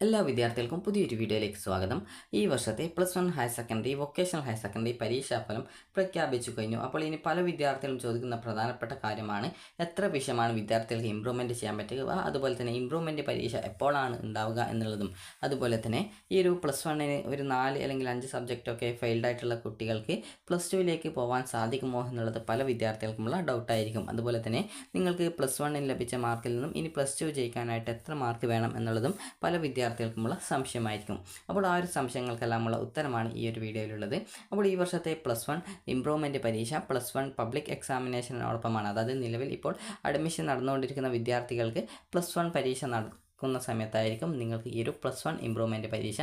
എല്ലാ വിദ്യാർത്ഥികൾക്കും പുതിയൊരു വീഡിയോയിലേക്ക് സ്വാഗതം. ഈ വർഷത്തെ plus one higher secondary vocational higher secondary പരീക്ഷാഫലം പ്രഖ്യാപിച്ചു കഴിഞ്ഞു. അപ്പോൾ ഇനി പല വിദ്യാർത്ഥികളും ചോദിക്കുന്ന പ്രധാനപ്പെട്ട കാര്യമാണ് എത്ര വിഷയമാണ് വിദ്യാർത്ഥികൾക്ക് ഇമ്പ്രൂവ്മെന്റ് ചെയ്യാൻ പറ്റുക അതുപോലെ തന്നെ ഇമ്പ്രൂവ്മെന്റ് പരീക്ഷ എപ്പോഴാണ് ഉണ്ടാവുക എന്നുള്ളതും അതുപോലെ തന്നെ ഈ ഒരു പ്ലസ് വണ്ണിന് ഒരു നാല് അല്ലെങ്കിൽ അഞ്ച് സബ്ജക്റ്റൊക്കെ ഫെയിൽഡ് ആയിട്ടുള്ള കുട്ടികൾക്ക് പ്ലസ് ടുവിലേക്ക് പോകാൻ സാധിക്കുമോ എന്നുള്ളത് പല വിദ്യാർത്ഥികൾക്കുമുള്ള ഡൗട്ടായിരിക്കും അതുപോലെ തന്നെ നിങ്ങൾക്ക് പ്ലസ് വണ്ണിന് ലഭിച്ച മാർക്കിൽ നിന്നും ഇനി പ്ലസ് ടു ജയിക്കാനായിട്ട് എത്ര മാർക്ക് വേണം എന്നുള്ളതും പല വിദ്യാർത്ഥികൾക്കുമുള്ള സംശയമായിരിക്കും. അപ്പോൾ ആ ഒരു സംശയങ്ങൾക്കെല്ലാമുള്ള ഉത്തരമാണ് ഈ ഒരു വീഡിയോയിലുള്ളത്. അപ്പോൾ ഈ വർഷത്തെ പ്ലസ് വൺ ഇംപ്രൂവ്മെന്റ് പരീക്ഷ പ്ലസ് വൺ പബ്ലിക് എക്സാമിനേഷനോടൊപ്പമാണ്. അതായത് നിലവിൽ ഇപ്പോൾ അഡ്മിഷൻ നടന്നുകൊണ്ടിരിക്കുന്ന വിദ്യാർത്ഥികൾക്ക് പ്ലസ് വൺ പരീക്ഷ നടക്കുന്ന സമയത്തായിരിക്കും നിങ്ങൾക്ക് ഈ ഒരു പ്ലസ് വൺ ഇംപ്രൂവ്മെന്റ് പരീക്ഷ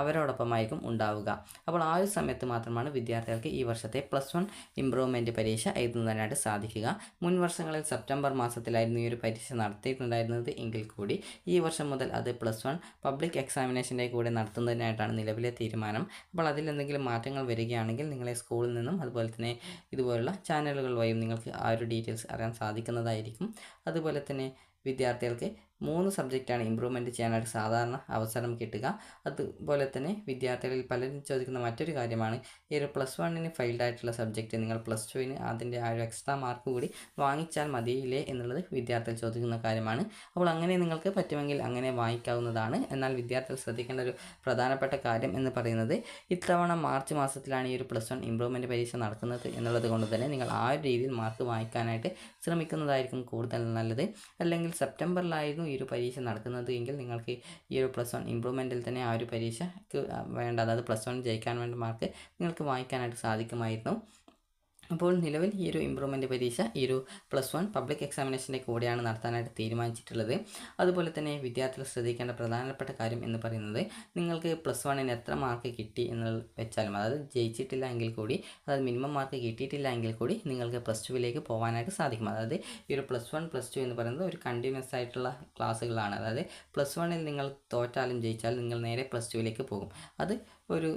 അവരോടൊപ്പമായിരിക്കും ഉണ്ടാവുക. അപ്പോൾ ആ ഒരു സമയത്ത് മാത്രമാണ് വിദ്യാർത്ഥികൾക്ക് ഈ വർഷത്തെ പ്ലസ് വൺ ഇമ്പ്രൂവ്മെന്റ് പരീക്ഷ എഴുതുന്നതിനായിട്ട് സാധിക്കുക. മുൻ വർഷങ്ങളിൽ സെപ്റ്റംബർ മാസത്തിലായിരുന്നു ഈ ഒരു പരീക്ഷ നടത്തിയിട്ടുണ്ടായിരുന്നത്. എങ്കിൽ കൂടി ഈ വർഷം മുതൽ അത് പ്ലസ് വൺ പബ്ലിക് എക്സാമിനേഷന്റെ കൂടെ നടത്തുന്നതിനായിട്ടാണ് നിലവിലെ തീരുമാനം. അപ്പോൾ അതിൽ എന്തെങ്കിലും മാറ്റങ്ങൾ വരികയാണെങ്കിൽ നിങ്ങളെ സ്കൂളിൽ നിന്നും അതുപോലെ തന്നെ ഇതുപോലുള്ള ചാനലുകൾ വഴിയും നിങ്ങൾക്ക് ആ ഒരു ഡീറ്റെയിൽസ് അറിയാൻ സാധിക്കുന്നതായിരിക്കും. അതുപോലെ തന്നെ വിദ്യാർത്ഥികൾക്ക് മൂന്ന് സബ്ജക്റ്റാണ് ഇമ്പ്രൂവ്മെന്റ് ചെയ്യാനായിട്ട് സാധാരണ അവസരം കിട്ടുക. അതുപോലെ തന്നെ വിദ്യാർത്ഥികളിൽ പലരും ചോദിക്കുന്ന മറ്റൊരു കാര്യമാണ് ഈ ഒരു പ്ലസ് വണ്ണിന് ഫെയിൽഡ് ആയിട്ടുള്ള സബ്ജക്റ്റ് നിങ്ങൾ പ്ലസ് ടുവിന് അതിന്റെ ആ ഒരു എക്സ്ട്രാ മാർക്ക് കൂടി വാങ്ങിച്ചാൽ മതിയില്ലേ എന്നുള്ളത് വിദ്യാർത്ഥികൾ ചോദിക്കുന്ന കാര്യമാണ്. അപ്പോൾ അങ്ങനെ നിങ്ങൾക്ക് പറ്റുമെങ്കിൽ അങ്ങനെ വാങ്ങിക്കാവുന്നതാണ്. എന്നാൽ വിദ്യാർത്ഥികൾ ശ്രദ്ധിക്കേണ്ട ഒരു പ്രധാനപ്പെട്ട കാര്യം എന്ന് പറയുന്നത് ഇത്തവണ മാർച്ച് മാസത്തിലാണ് ഈ ഒരു പ്ലസ് വൺ ഇമ്പ്രൂവ്മെന്റ് പരീക്ഷ നടക്കുന്നത് എന്നുള്ളത് കൊണ്ട് തന്നെ നിങ്ങൾ ആ ഒരു രീതിയിൽ മാർക്ക് വാങ്ങിക്കാനായിട്ട് ശ്രമിക്കുന്നതായിരിക്കും കൂടുതൽ നല്ലത്. അല്ലെങ്കിൽ സെപ്റ്റംബറിലായിരുന്നു ഈ ഒരു പരീക്ഷ നടക്കുന്നത് എങ്കിൽ നിങ്ങൾക്ക് ഈ ഒരു പ്ലസ് വൺ ഇമ്പ്രൂവ്മെന്റിൽ തന്നെ ആ ഒരു പരീക്ഷയ്ക്ക് വേണ്ട. അതായത് പ്ലസ് വൺ ജയിക്കാൻ വേണ്ട മാർക്ക് നിങ്ങൾക്ക് വാങ്ങിക്കാനായിട്ട് സാധിക്കുമായിരുന്നു. അപ്പോൾ നിലവിൽ ഈ ഒരു ഇമ്പ്രൂവ്മെന്റ് പരീക്ഷ ഈ ഒരു പ്ലസ് വൺ പബ്ലിക് എക്സാമിനേഷന്റെ കൂടെയാണ് നടത്താനായിട്ട് തീരുമാനിച്ചിട്ടുള്ളത്. അതുപോലെ തന്നെ വിദ്യാർത്ഥികൾ ശ്രദ്ധിക്കേണ്ട പ്രധാനപ്പെട്ട കാര്യം എന്ന് പറയുന്നത് നിങ്ങൾക്ക് പ്ലസ് വണ്ണിന് എത്ര മാർക്ക് കിട്ടി എന്ന് വെച്ചാലും അതായത് ജയിച്ചിട്ടില്ല എങ്കിൽ കൂടി അതായത് മിനിമം മാർക്ക് കിട്ടിയിട്ടില്ല എങ്കിൽ കൂടി നിങ്ങൾക്ക് പ്ലസ് ടുവിലേക്ക് പോകാനായിട്ട് സാധിക്കും. അതായത് ഈ ഒരു പ്ലസ് വൺ പ്ലസ് ടു എന്ന് പറയുന്നത് ഒരു കണ്ടിന്യൂസ് ആയിട്ടുള്ള ക്ലാസ്സുകളാണ്. അതായത് പ്ലസ് വണ്ണിൽ നിങ്ങൾ തോറ്റാലും ജയിച്ചാലും നിങ്ങൾ നേരെ പ്ലസ് ടുവിലേക്ക് പോകും. അത് ഒരു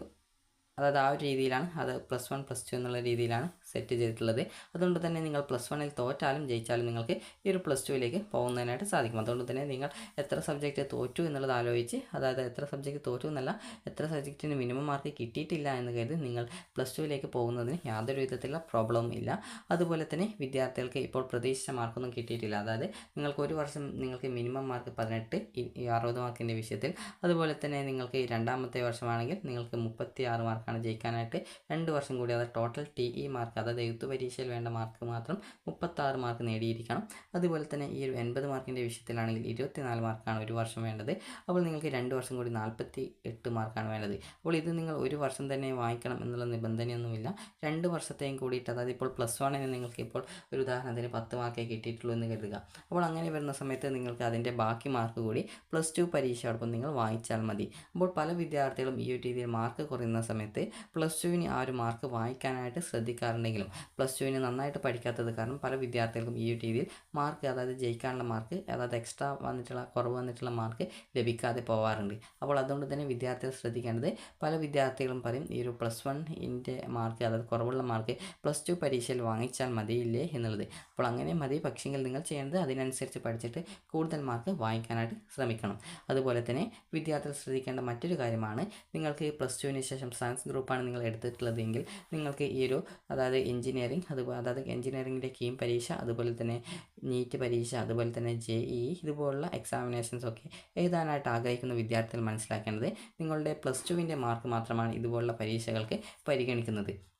അതായത് ആ ഒരു രീതിയിലാണ് അത് പ്ലസ് വൺ പ്ലസ് ടു എന്നുള്ള രീതിയിലാണ് സെറ്റ് ചെയ്തിട്ടുള്ളത്. അതുകൊണ്ട് തന്നെ നിങ്ങൾ പ്ലസ് വണ്ണിൽ തോറ്റാലും ജയിച്ചാലും നിങ്ങൾക്ക് ഈ ഒരു പ്ലസ് ടുവിലേക്ക് പോകുന്നതിനായിട്ട് സാധിക്കും. അതുകൊണ്ട് തന്നെ നിങ്ങൾ എത്ര സബ്ജക്റ്റ് തോറ്റു എന്നുള്ളത് ആലോചിച്ച് അതായത് എത്ര സബ്ജക്റ്റ് തോറ്റു എന്നല്ല എത്ര സബ്ജക്റ്റിന് മിനിമം മാർക്ക് കിട്ടിയിട്ടില്ല എന്ന് കരുതി നിങ്ങൾ പ്ലസ് ടുവിലേക്ക് പോകുന്നതിന് യാതൊരു വിധത്തിലുള്ള പ്രോബ്ലവും ഇല്ല. അതുപോലെ തന്നെ വിദ്യാർത്ഥികൾക്ക് ഇപ്പോൾ പ്രതീക്ഷിച്ച മാർക്കൊന്നും കിട്ടിയിട്ടില്ല. അതായത് നിങ്ങൾക്ക് ഒരു വർഷം നിങ്ങൾക്ക് മിനിമം മാർക്ക് പതിനെട്ട് അറുപത് മാർക്കിന്റെ വിഷയത്തിൽ. അതുപോലെ തന്നെ നിങ്ങൾക്ക് രണ്ടാമത്തെ വർഷമാണെങ്കിൽ നിങ്ങൾക്ക് മുപ്പത്തി ആറ് മാർക്കാണ് ജയിക്കാനായിട്ട് രണ്ട് വർഷം കൂടി അതായത് ടോട്ടൽ ടി ഇ മാർക്ക് അതായത് എഴുത്ത് പരീക്ഷയിൽ വേണ്ട മാർക്ക് മാത്രം മുപ്പത്താറ് മാർക്ക് നേടിയിരിക്കണം. അതുപോലെ തന്നെ ഈ ഒരു എൺപത് മാർക്കിന്റെ വിഷയത്തിലാണെങ്കിൽ ഇരുപത്തിനാല് മാർക്കാണ് ഒരു വർഷം വേണ്ടത്. അപ്പോൾ നിങ്ങൾക്ക് രണ്ട് വർഷം കൂടി നാൽപ്പത്തി എട്ട് മാർക്കാണ് വേണ്ടത്. അപ്പോൾ ഇത് നിങ്ങൾ ഒരു വർഷം തന്നെ വാങ്ങിക്കണം എന്നുള്ള നിബന്ധനയൊന്നുമില്ല. രണ്ട് വർഷത്തെയും കൂടിയിട്ട് അതായത് ഇപ്പോൾ പ്ലസ് വണ്ണിന് നിങ്ങൾക്ക് ഇപ്പോൾ ഒരു ഉദാഹരണത്തിന് പത്ത് മാർക്കേ കിട്ടിയിട്ടുള്ളൂ എന്ന് കരുതുക. അപ്പോൾ അങ്ങനെ വരുന്ന സമയത്ത് നിങ്ങൾക്ക് അതിന്റെ ബാക്കി മാർക്ക് കൂടി പ്ലസ് ടു പരീക്ഷയോടൊപ്പം നിങ്ങൾ വായിച്ചാൽ മതി. അപ്പോൾ പല വിദ്യാർത്ഥികളും ഈ ഒരു രീതിയിൽ മാർക്ക് കുറയുന്ന സമയത്ത് പ്ലസ് ടുവിന് ആ ഒരു മാർക്ക് വായിക്കാനായിട്ട് വാങ്ങിക്കാനായിട്ട് ശ്രദ്ധിക്കാറുണ്ടെങ്കിലും പ്ലസ് ടുവിന് നന്നായിട്ട് പഠിക്കാത്തത് കാരണം പല വിദ്യാർത്ഥികൾക്കും ഈ രീതിയിൽ മാർക്ക് അതായത് ജയിക്കാനുള്ള മാർക്ക് അതായത് എക്സ്ട്രാ വന്നിട്ടുള്ള കുറവ് വന്നിട്ടുള്ള മാർക്ക് ലഭിക്കാതെ പോകാറുണ്ട് അപ്പോൾ അതുകൊണ്ട് തന്നെ വിദ്യാർത്ഥികൾ ശ്രദ്ധിക്കേണ്ടത് പല വിദ്യാർത്ഥികളും പറയും ഈ ഒരു പ്ലസ് വണ്ണിന്റെ മാർക്ക് അതായത് കുറവുള്ള മാർക്ക് പ്ലസ് ടു പരീക്ഷയിൽ വാങ്ങിച്ചാൽ മതിയില്ലേ? എന്നുള്ളത്. അപ്പോൾ അങ്ങനെ മതി പക്ഷെങ്കിൽ നിങ്ങൾ ചെയ്യേണ്ടത് അതിനനുസരിച്ച് പഠിച്ചിട്ട് കൂടുതൽ മാർക്ക് വാങ്ങിക്കാനായിട്ട് ശ്രമിക്കണം. അതുപോലെ തന്നെ വിദ്യാർത്ഥികൾ ശ്രദ്ധിക്കേണ്ട മറ്റൊരു കാര്യമാണ് നിങ്ങൾക്ക് പ്ലസ് ടുവിന് ശേഷം സയൻസ് ഗ്രൂപ്പാണ് നിങ്ങൾ എടുത്തിട്ടുള്ളതെങ്കിൽ നിങ്ങൾക്ക് ഈ ഒരു അതായത് എഞ്ചിനീയറിംഗ് അതുപോലെ അതായത് എഞ്ചിനീയറിംഗിന്റെ കീം പരീക്ഷ അതുപോലെ തന്നെ നീറ്റ് പരീക്ഷ അതുപോലെ തന്നെ ജെ ഇ ഇതുപോലുള്ള എക്സാമിനേഷൻസ് ഒക്കെ എഴുതാനായിട്ട് ആഗ്രഹിക്കുന്ന വിദ്യാർത്ഥികൾ മനസ്സിലാക്കേണ്ടത് നിങ്ങളുടെ പ്ലസ് ടുവിന്റെ മാർക്ക് മാത്രമാണ് ഇതുപോലുള്ള പരീക്ഷകൾക്ക് പരിഗണിക്കുന്നത്.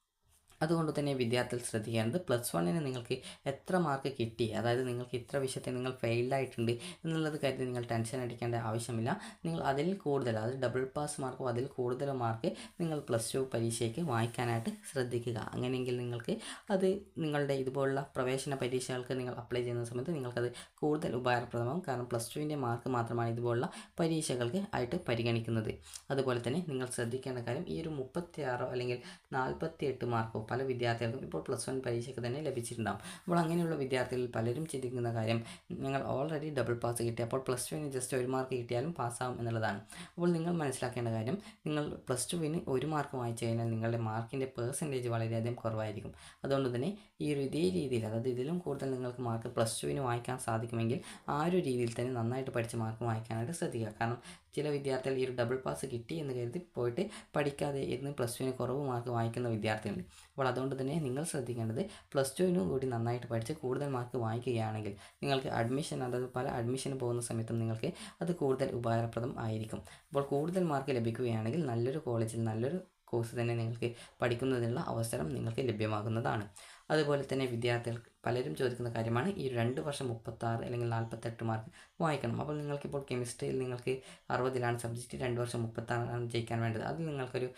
അതുകൊണ്ട് തന്നെ വിദ്യാർത്ഥികൾ ശ്രദ്ധിക്കേണ്ടത് പ്ലസ് വണ്ണിന് നിങ്ങൾക്ക് എത്ര മാർക്ക് കിട്ടി? അതായത് നിങ്ങൾക്ക് ഇത്ര വിഷയത്തിൽ നിങ്ങൾ ഫെയിൽഡായിട്ടുണ്ട് എന്നുള്ളത് കരുതി നിങ്ങൾ ടെൻഷൻ അടിക്കേണ്ട ആവശ്യമില്ല. നിങ്ങൾ അതിൽ കൂടുതൽ അതായത് ഡബിൾ പാസ് മാർക്കും അതിൽ കൂടുതൽ മാർക്ക് നിങ്ങൾ പ്ലസ് ടു പരീക്ഷയ്ക്ക് വായിക്കാനായിട്ട് ശ്രദ്ധിക്കുക. അങ്ങനെയെങ്കിൽ നിങ്ങൾക്ക് അത് നിങ്ങളുടെ ഇതുപോലുള്ള പ്രവേശന പരീക്ഷകൾക്ക് നിങ്ങൾ അപ്ലൈ ചെയ്യുന്ന സമയത്ത് നിങ്ങൾക്കത് കൂടുതൽ ഉപകാരപ്രദമാകും. കാരണം പ്ലസ് ടുവിന്റെ മാർക്ക് മാത്രമാണ് ഇതുപോലുള്ള പരീക്ഷകൾക്ക് ആയിട്ട് പരിഗണിക്കുന്നത്. അതുപോലെ തന്നെ നിങ്ങൾ ശ്രദ്ധിക്കേണ്ട കാര്യം ഈ ഒരു മുപ്പത്തി ആറോ അല്ലെങ്കിൽ നാൽപ്പത്തി എട്ട് മാർക്കോ പല വിദ്യാർത്ഥികൾക്കും ഇപ്പോൾ പ്ലസ് വൺ പരീക്ഷയ്ക്ക് തന്നെ ലഭിച്ചിട്ടുണ്ടാകും അപ്പോൾ അങ്ങനെയുള്ള വിദ്യാർത്ഥികളിൽ പലരും ചിന്തിക്കുന്ന കാര്യം നിങ്ങൾ ഓൾറെഡി ഡബിൾ പാസ് കിട്ടി. അപ്പോൾ പ്ലസ് ടുവിന് ജസ്റ്റ് ഒരു മാർക്ക് കിട്ടിയാലും പാസ്സാവും എന്നുള്ളതാണ്. അപ്പോൾ നിങ്ങൾ മനസ്സിലാക്കേണ്ട കാര്യം നിങ്ങൾ പ്ലസ് ടുവിന് ഒരു മാർക്ക് വാങ്ങിച്ചു കഴിഞ്ഞാൽ നിങ്ങളുടെ മാർക്കിന്റെ പേഴ്സന്റേജ് വളരെയധികം കുറവായിരിക്കും. അതുകൊണ്ട് തന്നെ ഈ ഒരു ഇതേ രീതിയിൽ അതായത് ഇതിലും കൂടുതൽ നിങ്ങൾക്ക് മാർക്ക് പ്ലസ് ടുവിന് വായിക്കാൻ സാധിക്കുമെങ്കിൽ ആ ഒരു രീതിയിൽ തന്നെ നന്നായിട്ട് പഠിച്ച് മാർക്ക് വാങ്ങിക്കാനായിട്ട് ശ്രദ്ധിക്കുക. കാരണം ചില വിദ്യാർത്ഥികൾ ഈ ഒരു ഡബിൾ പാസ് കിട്ടി എന്ന് കരുതി പോയിട്ട് പഠിക്കാതെ ഇരുന്ന് പ്ലസ് ടുവിന് കുറവ് മാർക്ക് വാങ്ങിക്കുന്ന വിദ്യാർത്ഥികളുണ്ട്. അപ്പോൾ അതുകൊണ്ട് തന്നെ നിങ്ങൾ ശ്രദ്ധിക്കേണ്ടത് പ്ലസ് ടുവിനും കൂടി നന്നായിട്ട് പഠിച്ച് കൂടുതൽ മാർക്ക് വാങ്ങിക്കുകയാണെങ്കിൽ നിങ്ങൾക്ക് അഡ്മിഷൻ അതായത് പല അഡ്മിഷന് പോകുന്ന സമയത്തും നിങ്ങൾക്ക് അത് കൂടുതൽ ഉപകാരപ്രദം ആയിരിക്കും. അപ്പോൾ കൂടുതൽ മാർക്ക് ലഭിക്കുകയാണെങ്കിൽ നല്ലൊരു കോളേജിൽ നല്ലൊരു കോഴ്സ് തന്നെ നിങ്ങൾക്ക് പഠിക്കുന്നതിനുള്ള അവസരം നിങ്ങൾക്ക് ലഭ്യമാകുന്നതാണ്. അതുപോലെ തന്നെ വിദ്യാർത്ഥികൾ പലരും ചോദിക്കുന്ന കാര്യമാണ് ഈ രണ്ട് വർഷം മുപ്പത്താറ് അല്ലെങ്കിൽ നാൽപ്പത്തെട്ട് മാർക്ക് വായിക്കണം. അപ്പോൾ നിങ്ങൾക്കിപ്പോൾ കെമിസ്ട്രിയിൽ നിങ്ങൾക്ക് അറുപതിലാണ് സബ്ജക്റ്റ് രണ്ട് വർഷം മുപ്പത്താറാണ് ജയിക്കാൻ വേണ്ടത്. അതിൽ നിങ്ങൾക്കൊരു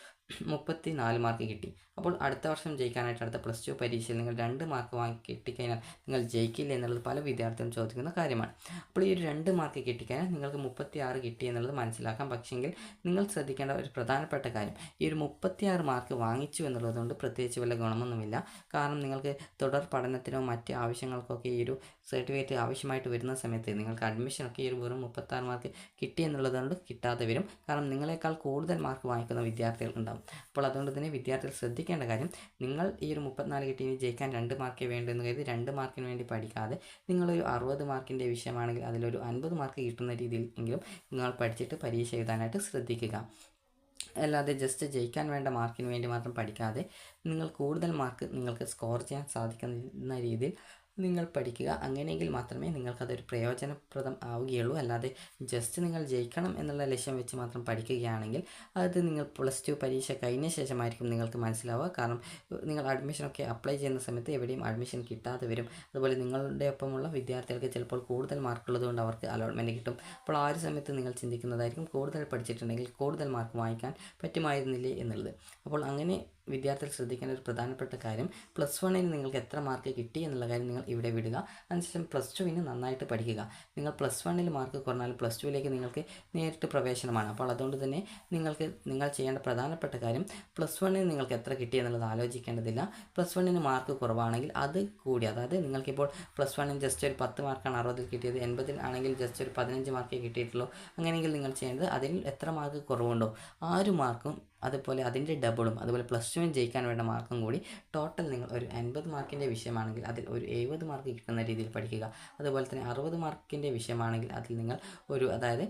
മുപ്പത്തി നാല് മാർക്ക് കിട്ടി. അപ്പോൾ അടുത്ത വർഷം ജയിക്കാനായിട്ട് അടുത്ത പ്ലസ് ടു പരീക്ഷയിൽ നിങ്ങൾ രണ്ട് മാർക്ക് വാങ്ങി കിട്ടിക്കഴിഞ്ഞാൽ നിങ്ങൾ ജയിക്കില്ല എന്നുള്ളത് പല വിദ്യാർത്ഥികളും ചോദിക്കുന്ന കാര്യമാണ്. അപ്പോൾ ഈ ഒരു രണ്ട് മാർക്ക് കിട്ടിക്കഴിഞ്ഞാൽ നിങ്ങൾക്ക് മുപ്പത്തി ആറ് കിട്ടി എന്നുള്ളത് മനസ്സിലാക്കാം. പക്ഷെങ്കിൽ നിങ്ങൾ ശ്രദ്ധിക്കേണ്ട ഒരു പ്രധാനപ്പെട്ട കാര്യം ഈ ഒരു മുപ്പത്തിയാറ് മാർക്ക് വാങ്ങിച്ചു എന്നുള്ളതുകൊണ്ട് പ്രത്യേകിച്ച് വല്ല ഗുണമൊന്നുമില്ല. കാരണം നിങ്ങൾക്ക് തുടർ പഠനത്തിനോ മറ്റ് ആവശ്യങ്ങൾക്കൊക്കെ ഈ ഒരു സർട്ടിഫിക്കറ്റ് ആവശ്യമായിട്ട് വരുന്ന സമയത്ത് നിങ്ങൾക്ക് അഡ്മിഷനൊക്കെ ഈ ഒരു വെറും മുപ്പത്താറ് മാർക്ക് കിട്ടി എന്നുള്ളതുകൊണ്ട് കിട്ടാതെ വരും. കാരണം നിങ്ങളെക്കാൾ കൂടുതൽ മാർക്ക് വാങ്ങിക്കുന്ന വിദ്യാർത്ഥികൾ ഉണ്ടാവും. അപ്പോൾ അതുകൊണ്ട് തന്നെ വിദ്യാർത്ഥികൾ ശ്രദ്ധിക്കേണ്ട കാര്യം നിങ്ങൾ ഈ ഒരു മുപ്പത്തിനാല് കിട്ടി ജയിക്കാൻ രണ്ട് മാർക്കേ വേണ്ടൂ എന്ന് കരുതി രണ്ട് മാർക്കിന് വേണ്ടി പഠിക്കാതെ നിങ്ങളൊരു അറുപത് മാർക്കിന്റെ വിഷയമാണെങ്കിൽ അതിലൊരു അൻപത് മാർക്ക് കിട്ടുന്ന രീതിയിൽ എങ്കിലും നിങ്ങൾ പഠിച്ചിട്ട് പരീക്ഷ എഴുതാനായിട്ട് ശ്രദ്ധിക്കുക. അല്ലാതെ ജസ്റ്റ് ജയിക്കാൻ വേണ്ട മാർക്കിന് വേണ്ടി മാത്രം പഠിക്കാതെ നിങ്ങൾ കൂടുതൽ മാർക്ക് നിങ്ങൾക്ക് സ്കോർ ചെയ്യാൻ സാധിക്കുന്ന രീതിയിൽ നിങ്ങൾ പഠിക്കുക. അങ്ങനെയെങ്കിൽ മാത്രമേ നിങ്ങൾക്കതൊരു പ്രയോജനപ്രദം ആവുകയുള്ളൂ. അല്ലാതെ ജസ്റ്റ് നിങ്ങൾ ജയിക്കണം എന്നുള്ള ലക്ഷ്യം വെച്ച് മാത്രം പഠിക്കുകയാണെങ്കിൽ അത് നിങ്ങൾ പ്ലസ് ടു പരീക്ഷ കഴിഞ്ഞ ശേഷമായിരിക്കും നിങ്ങൾക്ക് മനസ്സിലാവുക. കാരണം നിങ്ങൾ അഡ്മിഷനൊക്കെ അപ്ലൈ ചെയ്യുന്ന സമയത്ത് എവിടെയും അഡ്മിഷൻ കിട്ടാതെ വരും. അതുപോലെ നിങ്ങളുടെ ഒപ്പമുള്ള വിദ്യാർത്ഥികൾക്ക് ചിലപ്പോൾ കൂടുതൽ മാർക്കുള്ളതുകൊണ്ട് അവർക്ക് അലോട്ട്മെന്റ് കിട്ടും. അപ്പോൾ ആ ഒരു സമയത്ത് നിങ്ങൾ ചിന്തിക്കുന്നതായിരിക്കും കൂടുതൽ പഠിച്ചിട്ടുണ്ടെങ്കിൽ കൂടുതൽ മാർക്ക് വാങ്ങിക്കാൻ പറ്റുമായിരുന്നില്ലേ എന്നുള്ളത്. അപ്പോൾ അങ്ങനെ വിദ്യാർത്ഥികൾ ശ്രദ്ധിക്കേണ്ട ഒരു പ്രധാനപ്പെട്ട കാര്യം പ്ലസ് വണ്ണിന് നിങ്ങൾക്ക് എത്ര മാർക്ക് കിട്ടി എന്നുള്ള കാര്യം നിങ്ങൾ ഇവിടെ വിടുക. അതിനുശേഷം പ്ലസ് ടുവിന് നന്നായിട്ട് പഠിക്കുക. നിങ്ങൾ പ്ലസ് വണ്ണിൽ മാർക്ക് കുറഞ്ഞാൽ പ്ലസ് ടുവിലേക്ക് നിങ്ങൾക്ക് നേരിട്ട് പ്രവേശനമാണ്. അപ്പോൾ അതുകൊണ്ട് തന്നെ നിങ്ങൾക്ക് നിങ്ങൾ ചെയ്യേണ്ട പ്രധാനപ്പെട്ട കാര്യം പ്ലസ് വണ്ണിന് നിങ്ങൾക്ക് എത്ര കിട്ടി എന്നുള്ളത് ആലോചിക്കേണ്ടതില്ല. പ്ലസ് വണ്ണിന് മാർക്ക് കുറവാണെങ്കിൽ അത് കൂടി അതായത് നിങ്ങൾക്കിപ്പോൾ പ്ലസ് വണ്ണിന് ജസ്റ്റ് ഒരു പത്ത് മാർക്കാണ് അറുപതിൽ കിട്ടിയത് എൺപതിൽ ആണെങ്കിൽ ജസ്റ്റ് ഒരു പതിനഞ്ച് മാർക്കേ കിട്ടിയിട്ടുള്ളൂ. അങ്ങനെയെങ്കിൽ നിങ്ങൾ ചെയ്യേണ്ടത് അതിൽ എത്ര മാർക്ക് കുറവുണ്ടോ? ആ ഒരു മാർക്കും അതുപോലെ അതിന്റെ ഡബിളും അതുപോലെ പ്ലസ് ടുവിന് ജയിക്കാൻ വേണ്ട മാർക്കും കൂടി ടോട്ടൽ നിങ്ങൾ ഒരു അൻപത് മാർക്കിന്റെ വിഷയമാണെങ്കിൽ അതിൽ ഒരു എഴുപത് മാർക്ക് കിട്ടുന്ന രീതിയിൽ പഠിക്കുക. അതുപോലെ തന്നെ അറുപത് മാർക്കിന്റെ വിഷയമാണെങ്കിൽ അതിൽ നിങ്ങൾ ഒരു അതായത്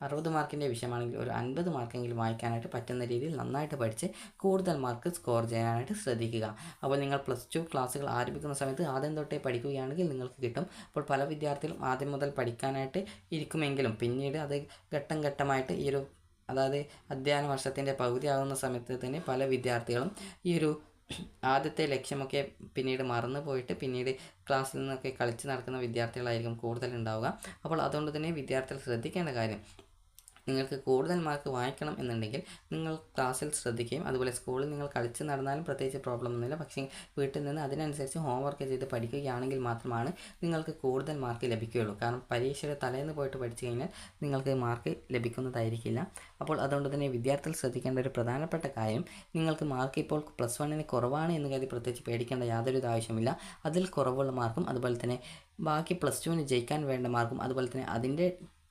അറുപത് മാർക്കിന്റെ വിഷയമാണെങ്കിൽ ഒരു അൻപത് മാർക്കെങ്കിലും വായിക്കാനായിട്ട് പറ്റുന്ന രീതിയിൽ നന്നായിട്ട് പഠിച്ച് കൂടുതൽ മാർക്ക് സ്കോർ ചെയ്യാനായിട്ട് ശ്രദ്ധിക്കുക. അപ്പോൾ നിങ്ങൾ പ്ലസ് ടു ക്ലാസ്സുകൾ ആരംഭിക്കുന്ന സമയത്ത് ആദ്യം തൊട്ടേ പഠിക്കുകയാണെങ്കിൽ നിങ്ങൾക്ക് കിട്ടും. അപ്പോൾ പല വിദ്യാർത്ഥികളും ആദ്യം മുതൽ പഠിക്കാനായിട്ട് ഇരിക്കുമെങ്കിലും പിന്നീട് അത് ഘട്ടം ഘട്ടമായിട്ട് ഈ ഒരു അതായത് അധ്യയന വർഷത്തിന്റെ പകുതിയാകുന്ന സമയത്ത് തന്നെ പല വിദ്യാർത്ഥികളും ഈ ഒരു ആദ്യത്തെ ലക്ഷ്യമൊക്കെ പിന്നീട് മറന്നു പോയിട്ട് പിന്നീട് ക്ലാസ്സിൽ നിന്നൊക്കെ കളിച്ച് നടക്കുന്ന വിദ്യാർത്ഥികളായിരിക്കും കൂടുതൽ ഉണ്ടാവുക. അപ്പോൾ അതുകൊണ്ട് തന്നെ വിദ്യാർത്ഥികൾ ശ്രദ്ധിക്കേണ്ട കാര്യം നിങ്ങൾക്ക് കൂടുതൽ മാർക്ക് വാങ്ങിക്കണം എന്നുണ്ടെങ്കിൽ നിങ്ങൾ ക്ലാസ്സിൽ ശ്രദ്ധിക്കുകയും അതുപോലെ സ്കൂളിൽ നിങ്ങൾ കളിച്ച് നടന്നാലും പ്രത്യേകിച്ച് പ്രോബ്ലം ഒന്നുമില്ല. പക്ഷേ വീട്ടിൽ നിന്ന് അതിനനുസരിച്ച് ഹോംവർക്ക് ചെയ്ത് പഠിക്കുകയാണെങ്കിൽ മാത്രമാണ് നിങ്ങൾക്ക് കൂടുതൽ മാർക്ക് ലഭിക്കുകയുള്ളൂ. കാരണം പരീക്ഷയുടെ തലേന്ന് പോയിട്ട് പഠിച്ചു കഴിഞ്ഞാൽ നിങ്ങൾക്ക് മാർക്ക് ലഭിക്കുന്നതായിരിക്കില്ല. അപ്പോൾ അതുകൊണ്ട് തന്നെ വിദ്യാർത്ഥികൾ ശ്രദ്ധിക്കേണ്ട ഒരു പ്രധാനപ്പെട്ട കാര്യം നിങ്ങൾക്ക് മാർക്ക് ഇപ്പോൾ പ്ലസ് വണ്ണിന് കുറവാണ് എന്ന് കരുതി പ്രത്യേകിച്ച് പേടിക്കേണ്ട യാതൊരു ആവശ്യമില്ല അതിൽ കുറവുള്ള മാർക്കും അതുപോലെ തന്നെ ബാക്കി പ്ലസ് ടുവിന് ജയിക്കാൻ വേണ്ട മാർക്കും അതുപോലെ തന്നെ അതിന്റെ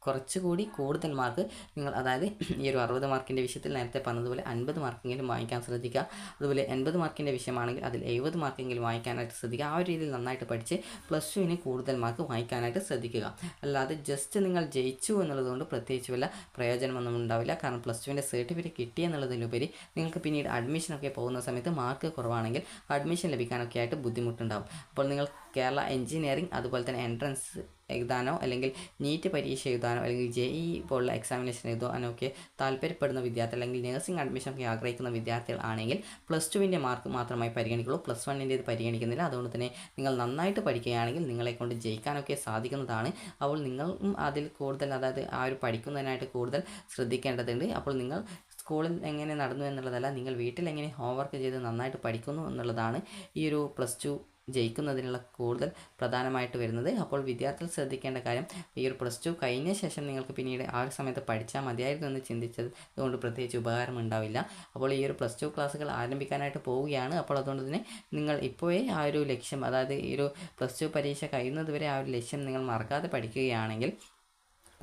കുറച്ചുകൂടി കൂടുതൽ മാർക്ക് നിങ്ങൾ അതായത് ഈ ഒരു അറുപത് മാർക്കിന്റെ വിഷയത്തിൽ നേരത്തെ പറഞ്ഞതുപോലെ അൻപത് മാർക്കെങ്കിലും വാങ്ങിക്കാൻ ശ്രദ്ധിക്കുക. അതുപോലെ എൺപത് മാർക്കിന്റെ വിഷയമാണെങ്കിൽ അതിൽ എഴുപത് മാർക്കെങ്കിലും വാങ്ങിക്കാനായിട്ട് ശ്രദ്ധിക്കുക. ആ ഒരു രീതിയിൽ നന്നായിട്ട് പഠിച്ച് പ്ലസ് ടുവിന് കൂടുതൽ മാർക്ക് വാങ്ങിക്കാനായിട്ട് ശ്രദ്ധിക്കുക. അല്ലാതെ ജസ്റ്റ് നിങ്ങൾ ജയിച്ചു എന്നുള്ളതുകൊണ്ട് പ്രത്യേകിച്ച് വല്ല പ്രയോജനമൊന്നും ഉണ്ടാവില്ല. കാരണം പ്ലസ് ടുവിന്റെ സർട്ടിഫിക്കറ്റ് കിട്ടി എന്നുള്ളതിലുപരി നിങ്ങൾക്ക് പിന്നീട് അഡ്മിഷനൊക്കെ പോകുന്ന സമയത്ത് മാർക്ക് കുറവാണെങ്കിൽ അഡ്മിഷൻ ലഭിക്കാനൊക്കെ ആയിട്ട് ബുദ്ധിമുട്ടുണ്ടാകും അപ്പോൾ നിങ്ങൾ കേരള എഞ്ചിനീയറിംഗ് അതുപോലെ തന്നെ എൻട്രൻസ് എഴുതാനോ അല്ലെങ്കിൽ നീറ്റ് പരീക്ഷ എഴുതാനോ അല്ലെങ്കിൽ ജെ ഇ പോലുള്ള എക്സാമിനേഷൻ എഴുതാനോ ഒക്കെ താല്പര്യപ്പെടുന്ന വിദ്യാർത്ഥി അല്ലെങ്കിൽ നഴ്സിംഗ് അഡ്മിഷൻ ഒക്കെ ആഗ്രഹിക്കുന്ന വിദ്യാർത്ഥികൾ ആണെങ്കിൽ പ്ലസ് ടുവിന്റെ മാർക്ക് മാത്രമായി പരിഗണിക്കുള്ളൂ. പ്ലസ് വണ്ണിന്റെ ഇത് പരിഗണിക്കുന്നില്ല. അതുകൊണ്ട് തന്നെ നിങ്ങൾ നന്നായിട്ട് പഠിക്കുകയാണെങ്കിൽ നിങ്ങളെ കൊണ്ട് ജയിക്കാനൊക്കെ സാധിക്കുന്നതാണ്. അപ്പോൾ നിങ്ങളും അതിൽ കൂടുതൽ അതായത് ആ ഒരു പഠിക്കുന്നതിനായിട്ട് കൂടുതൽ ശ്രദ്ധിക്കേണ്ടതുണ്ട്. അപ്പോൾ നിങ്ങൾ സ്കൂളിൽ എങ്ങനെ നടന്നു എന്നുള്ളതല്ല നിങ്ങൾ വീട്ടിൽ എങ്ങനെ ഹോംവർക്ക് ചെയ്ത് നന്നായിട്ട് പഠിക്കുന്നു എന്നുള്ളതാണ് ഈ ഒരു പ്ലസ് ടു ജയിക്കുന്നതിനുള്ള കൂടുതൽ പ്രധാനമായിട്ട് വരുന്നത്. അപ്പോൾ വിദ്യാർത്ഥികൾ ശ്രദ്ധിക്കേണ്ട കാര്യം ഈ ഒരു പ്ലസ് ടു കഴിഞ്ഞ ശേഷം നിങ്ങൾക്ക് പിന്നീട് ആ ഒരു സമയത്ത് പഠിച്ചാൽ മതിയായിരുന്നു എന്ന് ചിന്തിച്ചത് അതുകൊണ്ട് പ്രത്യേകിച്ച് ഉപകാരം ഉണ്ടാവില്ല. അപ്പോൾ ഈ ഒരു പ്ലസ് ടു ക്ലാസ്സുകൾ ആരംഭിക്കാനായിട്ട് പോവുകയാണ്. അപ്പോൾ അതുകൊണ്ട് തന്നെ നിങ്ങൾ ഇപ്പോഴേ ആ ഒരു ലക്ഷ്യം അതായത് ഈ ഒരു പ്ലസ് ടു പരീക്ഷ കഴിയുന്നതുവരെ ആ ഒരു ലക്ഷ്യം നിങ്ങൾ മറക്കാതെ പഠിക്കുകയാണെങ്കിൽ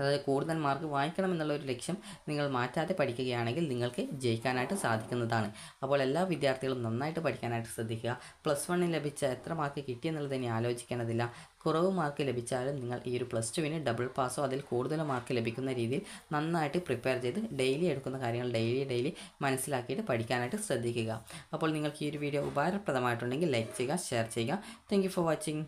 അതായത് കൂടുതൽ മാർക്ക് വാങ്ങിക്കണം എന്നുള്ള ഒരു ലക്ഷ്യം നിങ്ങൾ മാറ്റാതെ പഠിക്കുകയാണെങ്കിൽ നിങ്ങൾക്ക് ജയിക്കാനായിട്ട് സാധിക്കുന്നതാണ്. അപ്പോൾ എല്ലാ വിദ്യാർത്ഥികളും നന്നായിട്ട് പഠിക്കാനായിട്ട് ശ്രദ്ധിക്കുക. പ്ലസ് വണ്ണിൽ ലഭിച്ച എത്ര മാർക്ക് കിട്ടിയെന്നുള്ളത് ഇനി ആലോചിക്കേണ്ടതില്ല. കുറവ് മാർക്ക് ലഭിച്ചാലും നിങ്ങൾ ഈ ഒരു പ്ലസ് ടുവിന് ഡബിൾ പാസോ അതിൽ കൂടുതൽ മാർക്ക് ലഭിക്കുന്ന രീതിയിൽ നന്നായിട്ട് പ്രിപ്പയർ ചെയ്ത് ഡെയിലി എടുക്കുന്ന കാര്യങ്ങൾ ഡെയിലി ഡെയിലി മനസ്സിലാക്കിയിട്ട് പഠിക്കാനായിട്ട് ശ്രദ്ധിക്കുക. അപ്പോൾ നിങ്ങൾക്ക് ഈ ഒരു വീഡിയോ ഉപകാരപ്രദമായിട്ടുണ്ടെങ്കിൽ ലൈക്ക് ചെയ്യുക ഷെയർ ചെയ്യുക. Thank for watching.